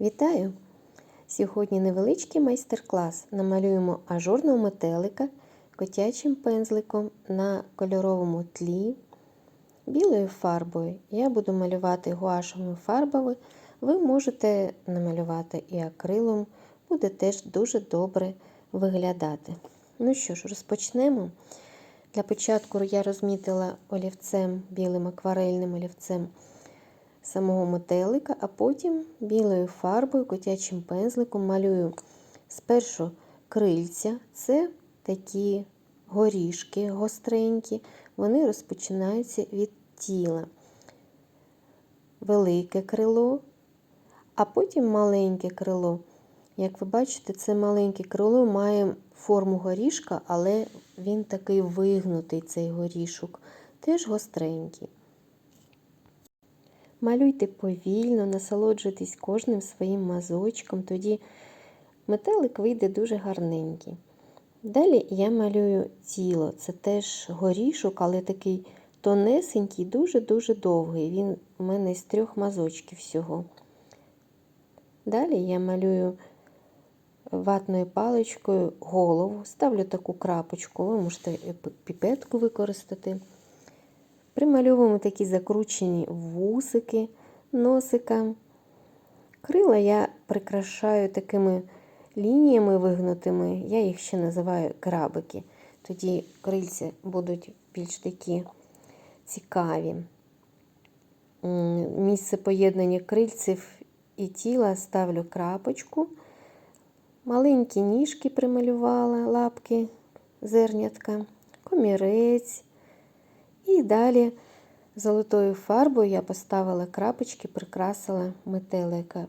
Вітаю! Сьогодні невеличкий майстер-клас. Намалюємо ажурного метелика котячим пензликом на кольоровому тлі білою фарбою. Я буду малювати гуашевими фарбами. Ви можете намалювати і акрилом, буде теж дуже добре виглядати. Ну що ж, розпочнемо. Для початку я розмітила олівцем, білим акварельним олівцем самого метелика, а потім білою фарбою, котячим пензликом малюю спершу крильця, це такі горішки гостренькі, вони розпочинаються від тіла. Велике крило, а потім маленьке крило. Як ви бачите, це маленьке крило має форму горішка, але він такий вигнутий, цей горішок, теж гостренький. Малюйте повільно, насолоджуйтесь кожним своїм мазочком, тоді метелик вийде дуже гарненький. Далі я малюю тіло. Це теж горішок, але такий тонесенький, дуже-дуже довгий. Він у мене з трьох мазочків всього. Далі я малюю ватною паличкою голову, ставлю таку крапочку, ви можете піпетку використати. Примальовуємо такі закручені вусики носика. Крила я прикрашаю такими лініями вигнутими, я їх ще називаю крабики. Тоді крильці будуть більш такі цікаві. Місце поєднання крильців і тіла ставлю крапочку. Маленькі ніжки прималювала, лапки, зернятка, комірець. І далі золотою фарбою я поставила крапочки, прикрасила метелика.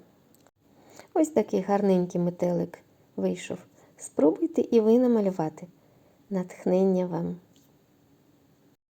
Ось такий гарненький метелик вийшов. Спробуйте і ви намалювати. Натхнення вам!